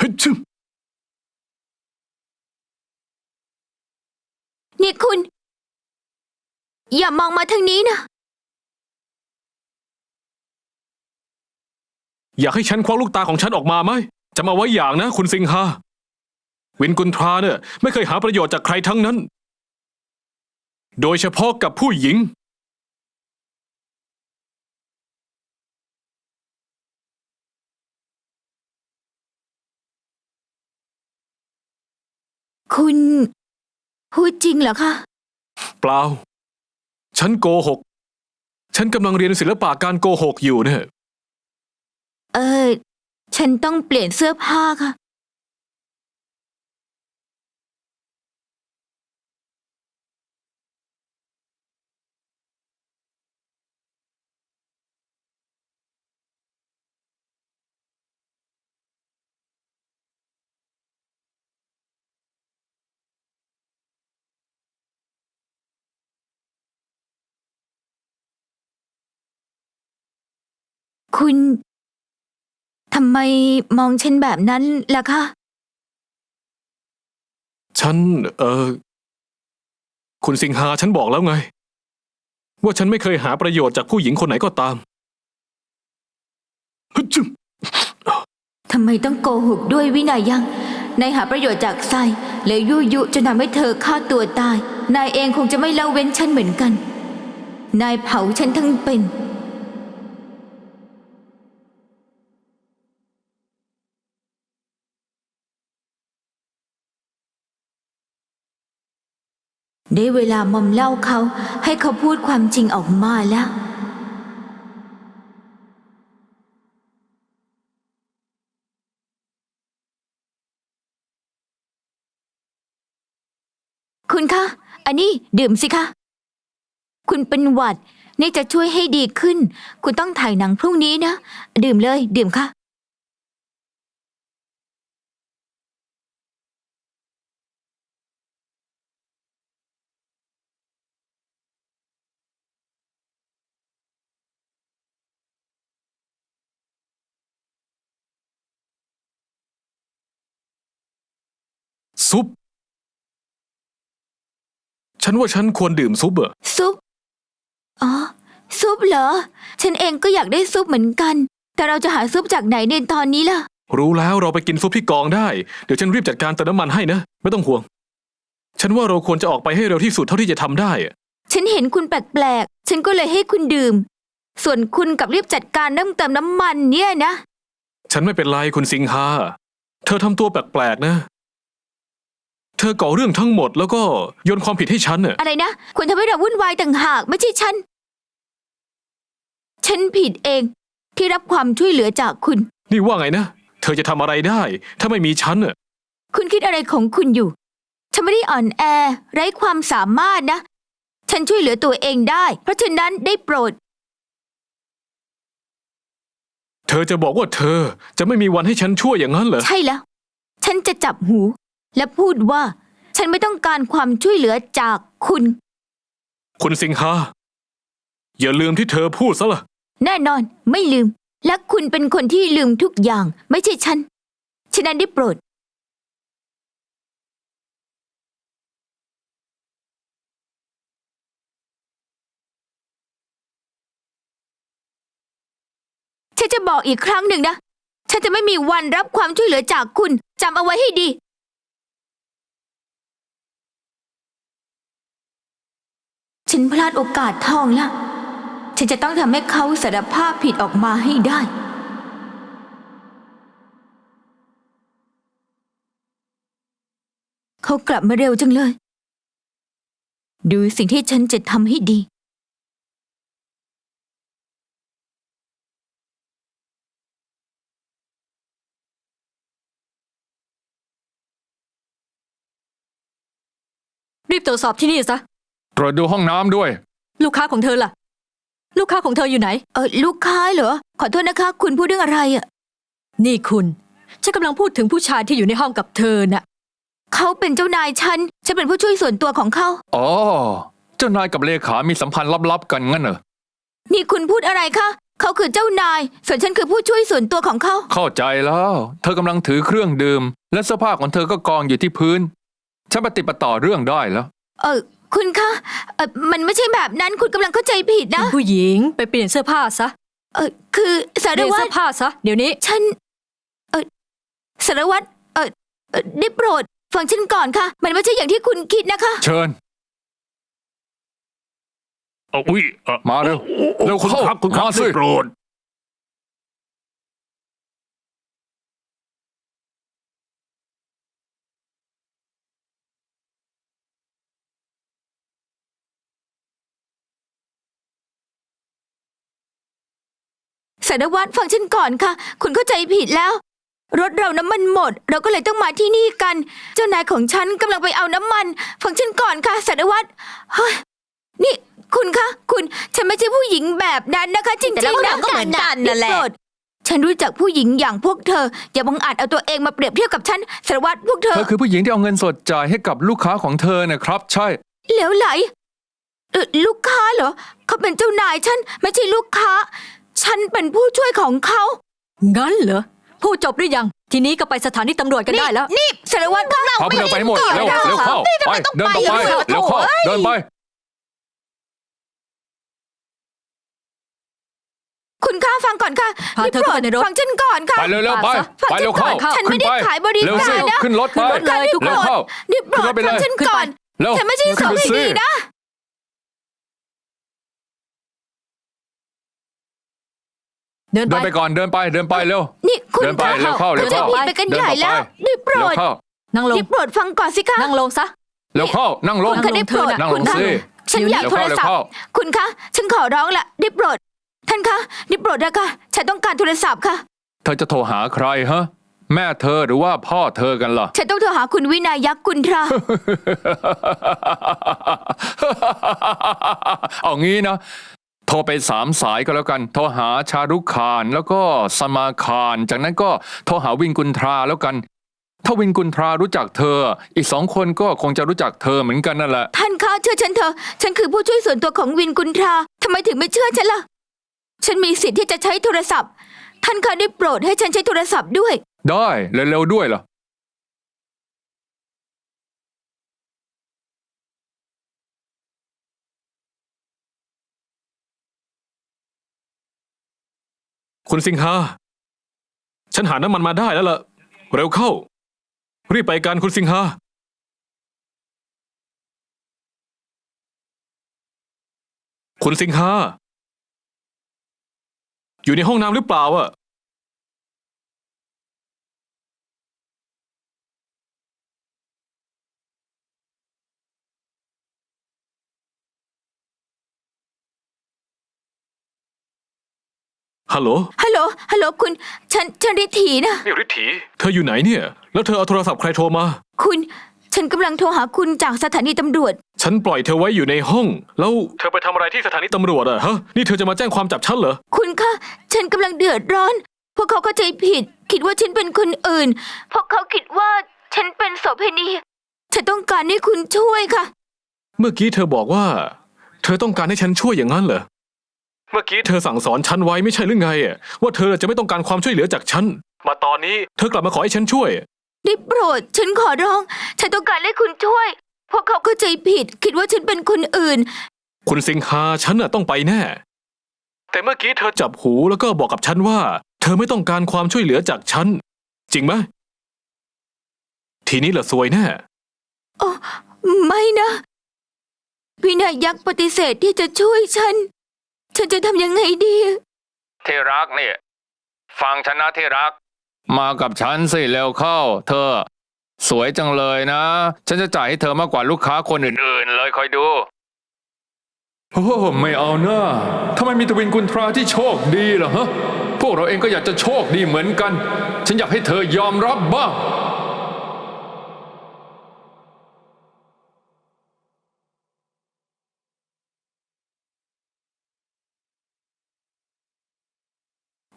เฮ้ยชึนี่คุณ อย่ามองมาทางนี้นะ อยากให้ฉันควักลูกตาของฉันออกมาไหมจำเอาไว้อย่างนะ คุณสิงหาวินกุนทราเนี่ย ไม่เคยหาประโยชน์จากใครทั้งนั้น โดยเฉพาะกับผู้หญิง คุณ พูดจริงเหรอคะ เปล่า ฉันโกหก ฉันกำลังเรียนศิลปะการโกหกอยู่เนี่ย เออ ฉันต้องเปลี่ยนเสื้อผ้าค่ะ คุณทำไมมองฉันแบบนั้นล่ะคะ ฉัน เออคุณสิงหาฉันบอกแล้วไง ว่าฉันไม่เคยหาประโยชน์จากผู้หญิงคนไหนก็ตามฮึจึมทำไมต้องโกหกด้วยวินัยยังนายหาประโยชน์จากไซแล้วยุยุจนทำให้เธอฆ่าตัวตาย นายเองคงจะไม่ละเว้นฉันเหมือนกัน นายเผาฉันทั้งเป็น ได้เวลามอมเล่าเขาให้เขาพูดความจริงออกมาแล้ว คุณคะ อันนี้ดื่มสิคะ คุณเป็นหวัด นี่จะช่วยให้ดีขึ้น คุณต้องถ่ายหนังพรุ่งนี้นะ ดื่มเลย ดื่มค่ะ ซุป ฉันว่าฉันควรดื่มซุปอะซุป อ๋อ ซุปเหรอ ฉันเองก็อยากได้ซุปเหมือนกัน แต่เราจะหาซุปจากไหนในตอนนี้ล่ะ รู้แล้วเราไปกินซุปที่กองได้ เดี๋ยวฉันรีบจัดการเติมน้ำมันให้นะ ไม่ต้องห่วง ฉันว่าเราควรจะออกไปให้เร็วที่สุดเท่าที่จะทำได้อะฉันเห็นคุณแปลกๆ ฉันก็เลยให้คุณดื่ม ส่วนคุณกับรีบจัดการเริ่มเติมน้ำมันเนี่ยนะ ฉันไม่เป็นไรคุณสิงหาเธอทำตัวแปลกๆนะ เธอก่อเรื่องทั้งหมดแล้วก็โยนความผิดให้ฉันน่ะอะไรนะ คุณทำให้เราวุ่นวายต่างหากไม่ใช่ฉัน ฉันผิดเองที่รับความช่วยเหลือจากคุณ นี่ว่าไงนะ เธอจะทำอะไรได้ ถ้าไม่มีฉันน่ะคุณคิดอะไรของคุณอยู่ ฉันไม่ได้อ่อนแอ ไร้ความสามารถนะ ฉันช่วยเหลือตัวเองได้ เพราะฉะนั้นได้โปรด เธอจะบอกว่าเธอจะไม่มีวันให้ฉันช่วยอย่างนั้นเหรอ ใช่แล้ว ฉันจะจับหู และพูดว่า ฉันไม่ต้องการความช่วยเหลือจากคุณ คุณสิงหาอย่าลืมที่เธอพูดซะละแน่นอนไม่ลืม และคุณเป็นคนที่ลืมทุกอย่าง ไม่ใช่ฉันฉะนั้นได้โปรด ฉันจะบอกอีกครั้งหนึ่งนะ ฉันจะไม่มีวันรับความช่วยเหลือจากคุณจำเอาไว้ให้ดี ฉันพลาดโอกาสทองแล้วฉันจะต้องทำให้เขาสารภาพผิดออกมาให้ได้ เขากลับมาเร็วจังเลย ดูสิ่งที่ฉันจะทำให้ดี รีบตรวจสอบที่นี่ซะ ตรวจดูห้องน้ำด้วย ลูกค้าของเธอล่ะ ลูกค้าของเธออยู่ไหน เออลูกค้าเหรอ ขอโทษนะคะ คุณพูดเรื่องอะไรอะ นี่คุณ ฉันกำลังพูดถึงผู้ชายที่อยู่ในห้องกับเธอน่ะ เขาเป็นเจ้านายฉัน ฉันเป็นผู้ช่วยส่วนตัวของเขา อ๋อ เจ้านายกับเลขามีสัมพันธ์ลับๆกันงั้นเหรอ นี่คุณพูดอะไรคะ เขาคือเจ้านาย ส่วนฉันคือผู้ช่วยส่วนตัวของเขา เข้าใจแล้ว เธอกำลังถือเครื่องดื่ม และเสื้อผ้าของเธอก็กองอยู่ที่พื้น ฉันปฏิดปะต่อเรื่องได้แล้ว เออ คุณคะเออมันไม่ใช่แบบนั้นคุณกำลังเข้าใจผิดคุนะณผู้หญิงไปเปลี่ยนเสื้อผ้าซะเออคือสารเปลี่ยนวัเสื้ตอรผ้าซะเดี๋ยวนี้ฉันเออสารวัตรเออเอ่อได้โปรดฟังฉันก่อนค่ะ มันไม่ใช่อย่างที่คุณคิดนะคะ เชิญ เอาอุ้ยเอ่อมาเร็วเร็วคุณเข้าครับคุณครับมาสิ ได้โปรด สารวัตรฟังฉันก่อนค่ะ คุณเข้าใจผิดแล้ว รถเราน้ำมันหมด เราก็เลยต้องมาที่นี่กัน เจ้านายของฉันกำลังไปเอาน้ำมัน ฟังฉันก่อนค่ะสารวัตรเฮ้ยนี่คุณคะคุณฉันไม่ใช่ผู้หญิงแบบนั้นนะคะจริงๆแต่เราก็นะก็เหมือนกันนั่นแหละได้โปรดฉันรู้จักผู้หญิงอย่างพวกเธอ อย่าบังอาจเอาตัวเองมาเปรียบเทียบกับฉันสารวัตรพวกเธเธออคือผู้หญิงที่เอาเงินสดจ่ายให้กับลูกค้าของเธอนะครับ ใช่ เหลวไหลเอ่อลูกค้าเหรอ เขาเป็นเจ้านายฉัน ไม่ใช่ลูกค้า ฉันเป็นผู้ช่วยของเขา งั้นเหรอ พูดจบหรือยัง ทีนี้ก็ไปสถานีตำรวจกันได้แล้ว นี่สารวัตรคะเอาไปเดินไปให้หมดก่อนเร็วนะเร็วเข้าไปเดินต่อไปไปเร็วเข้าเดินไป คุณค่าฟังก่อนค่ะพาเธอเข้าไปในรถ ฟังฉันก่อนค่ะไปเร็วๆไปฟังไปฉัเร็นวก่เข้าอนฉันขึ้ไม่นได้ไปขายบริเร็วกาสิรนะขึ้นรถไปขึ้นรถเลยทุกเร็ควเข้านี่โปรขึ้นรดถไปเลยฟังฉันขึ้นก่ไปอน เร็วฉันไม่ใช่ขึ้สานวไปไม่สิดีนะ เดินเดินไปไปก่อนเดินไปเดินไปเร็ว นี่คุณเดินไปคะเร็วเข้าเร็วจะเข้าผิดไปกันเดินใหญ่ต่อไปแล้วนี่โปรเร็วดเข้านั่งลงนี่โปรดฟังก่อนสิคะ นั่งลงซะ เร็วเข้านั่งลง คุณคะได้โปรดนั่งลคุณงคะสิ ฉันอยากเร็วโทรเข้าเร็วศัพท์เข้าคุณคะ ฉันขอร้องละได้โปรด ท่านคะได้โปรดนะคะฉันต้องการโทรศัพท์ค่ะ เธอจะโทรหาใครฮะ แม่เธอหรือว่าพ่อเธอกันล่ะ ฉันต้องโทรหาคุณวินายักษ์กุลตรา เอางี้นะ โทรไปสามสายก็แล้วกัน โทรหาชารุกขานแล้วก็สมาคารจากนั้นก็โทรหาวินกุนทราแล้วกัน ถ้าวินกุนทรารู้จักเธอ อีกสองคนก็คงจะรู้จักเธอเหมือนกันนั่นแหละ ท่านคะเชื่อฉันเถอะ ฉันคือผู้ช่วยส่วนตัวของวินกุนทราทำไมถึงไม่เชื่อฉันล่ะ ฉันมีสิทธิ์ที่จะใช้โทรศัพท์ ท่านคะได้โปรดให้ฉันใช้โทรศัพท์ด้วย ได้ เร็วๆด้วยล่ะ คุณสิงหา ฉันหาน้ำมันมาได้แล้วล่ะ เร็วเข้า รีบไปกันคุณสิงหา คุณสิงหา อยู่ในห้องน้ำหรือเปล่าอะ ฮัลโหล ฮัลโหล ฮัลโหลคุณ ฉัน ฉันริถีนะ นี่ฤทธีเธออยู่ไหนเนี่ย แล้วเธอเอาโทรศัพท์ใครโทรมา คุณ ฉันกำลังโทรหาคุณจากสถานีตำรวจ ฉันปล่อยเธอไว้อยู่ในห้อง แล้วเธอไปทำอะไรที่สถานีตำรวจอะฮะ นี่เธอจะมาแจ้งความจับฉันเหรอ คุณคะ ฉันกำลังเดือดร้อน พวกเขาเข้าใจผิด คิดว่าฉันเป็นคนอื่น พวกเขาคิดว่าฉันเป็นโสเภณี ฉันต้องการให้คุณช่วยค่ะ เมื่อกี้เธอบอกว่า เธอต้องการให้ฉันช่วยอย่างนั้นเหรอ เมื่อกี้เธอสั่งสอนฉันไว้ไม่ใช่หรือไงอะว่าเธอจะไม่ต้องการความช่วยเหลือจากฉัน มาตอนนี้เธอกลับมาขอให้ฉันช่วย ได้โปรด ฉันขอร้อง ฉันต้องการให้คุณช่วย พวกเขาเข้าใจผิด คิดว่าฉันเป็นคนอื่น คุณสิงหาฉันน่ะต้องไปแน่ แต่เมื่อกี้เธอจับหูแล้วก็บอกกับฉันว่า เธอไม่ต้องการความช่วยเหลือจากฉัน จริงไหมทีนี้เหละซวยแน่ ไม่นะ วินายักษ์ปฏิเสธที่จะช่วยฉัน ฉันจะทำยังไงดี ที่รักเนี่ยฟังฉันนะที่รัก มากับฉันสิเร็วเข้า เธอ สวยจังเลยนะ ฉันจะจ่ายให้เธอมากกว่าลูกค้าคนอื่นๆ เลยคอยดู โอ้ไม่เอาหน้าทำไมมีแตวินกุนทราที่โชคดีล่ะฮะ พวกเราเองก็อยากจะโชคดีเหมือนกัน ฉันอยากให้เธอยอมรับบ้าง